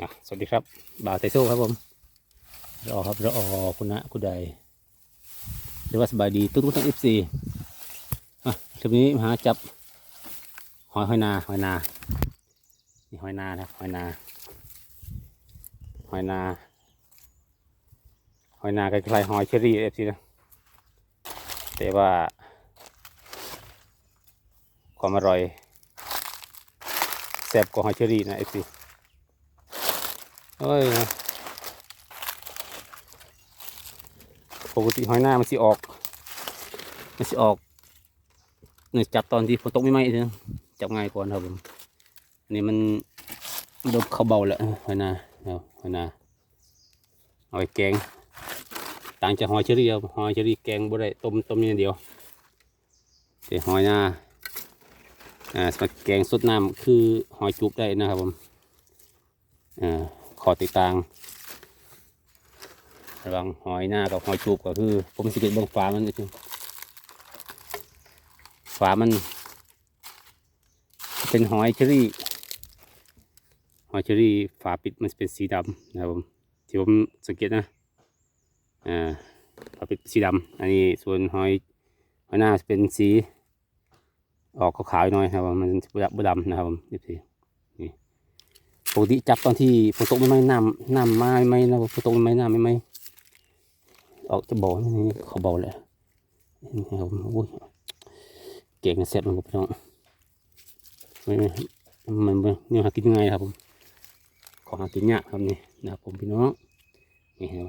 ะสวัสดีครับ บ่าวไทโซ่ครับผมรอครับรอคุณนะคุณใดหรือว่าสบายดีทุกทุกท่านเอฟซีอะคลิปนี้มาจับหอยหอยนาหอยนานี่หอยนานะครับหอยนาหอยนาหอยนาคล้ายๆหอยเชอรี่เอฟซีนะแต่ว่า ความอร่อยแซ่บกว่าหอยเชอรี่นะเอฟซี เอ้ยปกติหอยหน้ามันสิออก มันสิออกเนี่ยจับตอนที่ฝนตกไม่ไหมเถอะจับง่ายกว่านครับผมอันนี้มันโดนเขาเบาแล้วหอยนาเอาหอยนาเอาไปแกง ต่างจากหอยเชอรี่เอาหอยเชอรี่แกงบ่ได้ต้มต้มอย่างเดียวแต่หอยนาอ่าสำหรับแกงสดน้ำคือหอยจุบได้นะครับผมอ่า ขอติดตางระวังหอยหน้ากับหอยจูบก็คือ ผมสิเก็ตเบื้องฟ้ามันนี่คือฟ้ามัน เป็นหอยเชอรี่ หอยเชอรี่ฝาปิดมันเป็นสีดำนะครับผมที่ผมสังเกตนะอ่าฝาปิดสีดำอันนี้ส่วนหอยหอยหน้าเป็นสี ออกขาวๆหน่อยนะครับมันจะดำนะครับผมนี่ ปกติจับตอนที่ฝนตกไม่ไหมน้ำน้ำมาไม่ไหมนะฝนตกไม่ไหมน้ำไม่ไหมออกจะบ่อนี่เขาบ่อเลยนี่ครับผมโอ้ยเก่งนะเสร็จมันก็พี่น้องไม่ไม่มันมันเนี่ยหากินยังไงครับผมของหากินยากครับนี่นะครับผมพี่น้องนี่ครับ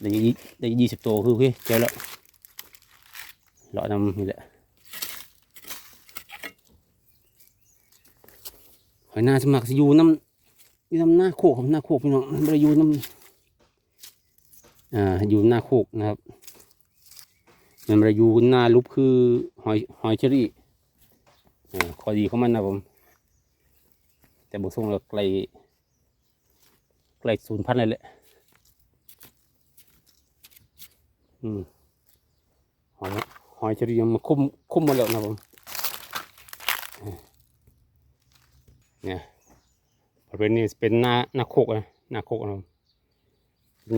ได้ยี่ได้ยี่สิบตัวคือโอเคเจอแล้วลาะนำนี่แหละ หอยนาสมัครสิอยู่น้ำอยู่น้ำหน้าโคกครับหน้าโคกพี่น้องมันบ่ได้อยู่น้ำอ่าอยู่หน้าโคกนะครับมันบ่ได้อยู่หน้าลุบคือหอยหอยเชอรี่อ่าข้อดีของมันนะผม แต่บุส่งเราไกลไกลศูนย์พันเลยแหละอืมหอยหอยเชอรี่ยังมาคุ้มคุ้มหมดแล้วนะผม เนี่ยบริเวณนี้เป็นหน้าหน้าโคกนะหน้าโคกนะ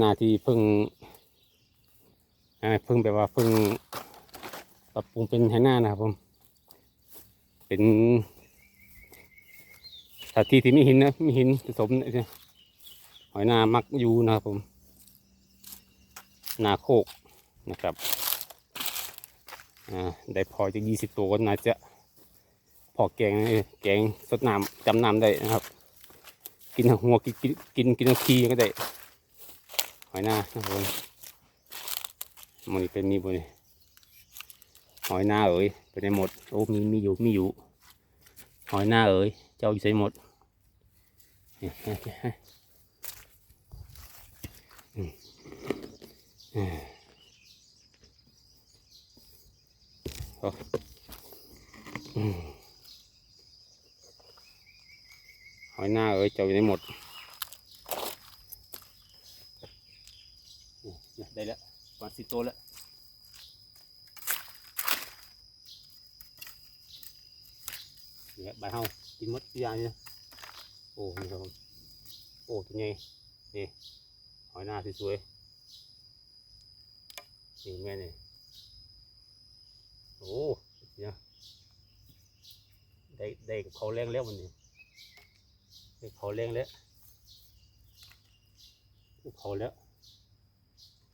หน้าที่เพิ่งเพิ่งแบบว่าเพิ่งปรับปรุงเป็นไหหน้านะครับผม เป็นสถานที่ที่มีหินนะมีหินผสมเนี่ยหอยนามักอยู่นะครับผมนาโคกนะครับ อ่า ได้พอจะยี่สิบตัวก็น่าจะ พอแกงแกงสดน้ำจำน้ำได้นะครับ กินหัวกินกินกินกินทั้งขี้ก็ได้หอยหน้านะครับผมมันเป็นมีบนนี่หอยหน้าเอ๋ยเป็นในหมดโอ้มีมีอยู่มีอยู่หอยหน้าเอ๋ยเจ้าอยู่ใส่หมดอืมอืมโอ้อืม ห อยหน้าเอ้ยเจ้าอยู่ในหมดนี่ได้แล้วประมาณสิบตัวแล้วนี่ครับใบเฮากินหมดทุกอย่างเลยนะโอ้นี่ครับผมโอ้ตัวใหญ่นี่หอยหน้าสวยๆนี่แม่นี่โอ้เนี่ยได้ได้กับเขาแรงแล้ววันนี้ เผาแรงแล้วเผาแล้ว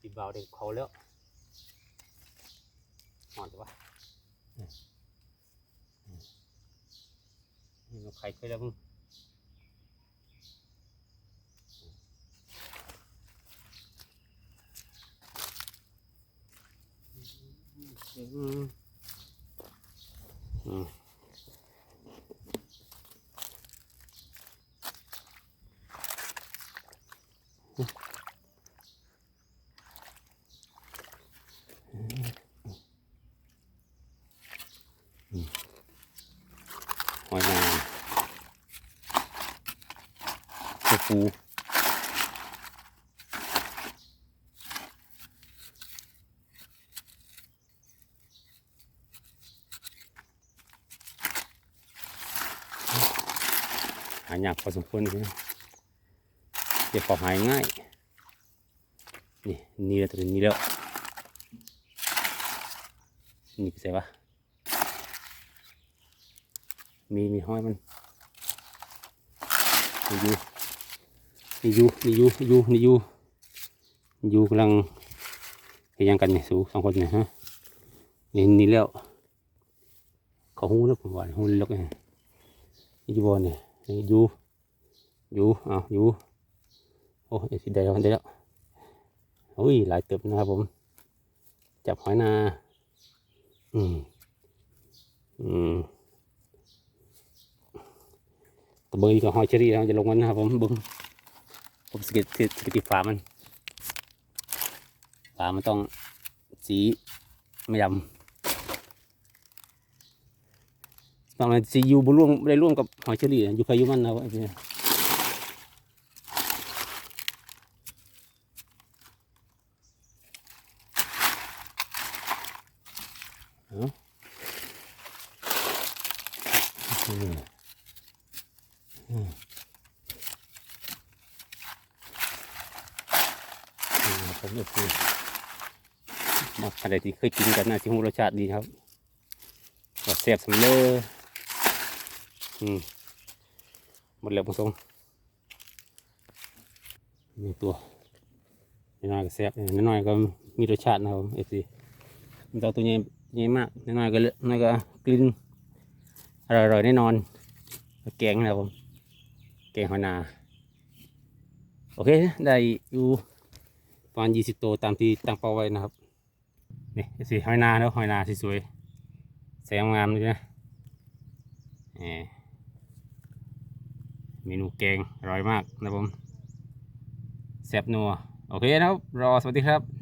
ตีบ่าวเด็กเผาแล้วหอนตัวะนี่มันไข่เคยแล้วมึงอืม หอยนางตัวปูหายากพอสมควรเลยจะปอกหายง่าย นี่นี่แล้วตัวนี้แล้ว นี่ใส่ปะ มีมีห้อยมันนี่อยู่นี่อยู่นี่อยู่นี่อยู่นี่อยู่กำลังเฮยังกันเนี่ยสูสองคนเนี่ยฮะนี่นี่แล้วเขาหูแล้วผมว่าหูเล็กเนี่ยนี่อยู่บนเนี่ยนี่ยูยูอ้าวยูโอ้ยสิได้แล้วได้แล้วโอ้ยหลายเติบนะครับผม จับหอยนาอืมอืม ตัวเบอร์กับหอยเชอรี่เราจะลงมันนะครับผมบึ้งผมสก็ตสก็ตฝามันฝามันต้องสีไม่ดำบางอันสีอยู่บนร่วมได้ร่วมกับหอยเชอรี่อยู่ใครอยู่มันนะครับไอ้เนี่ยอาอืม อืมอืมผมก็คือมาอะไรที่เคยกินกันนะที่หูรสชาติดีครับว่าแซ่บสำเลยอืมหมดแล้วผู้ชมนี่ตัวน้อยก็แซ่บน้อยก็มีรสชาตินะครับเอฟซีมันตัวใหญ่ใหญ่มากน้อยก็เลอะน้อยก็กลิ่นอร่อยๆแน่นอนแกงนะครับผม แกงหอยนา โอเค ได้อยู่ประมาณยี่สิบตัวตามที่ตั้งเป้าไว้นะครับ นี่สิหอยนาแล้วหอยนาสวยๆแสงงามเลยนะเมนูแกงอร่อยมากนะผมแซ่บนัว โอเคนะครับ รอสวัสดีครับ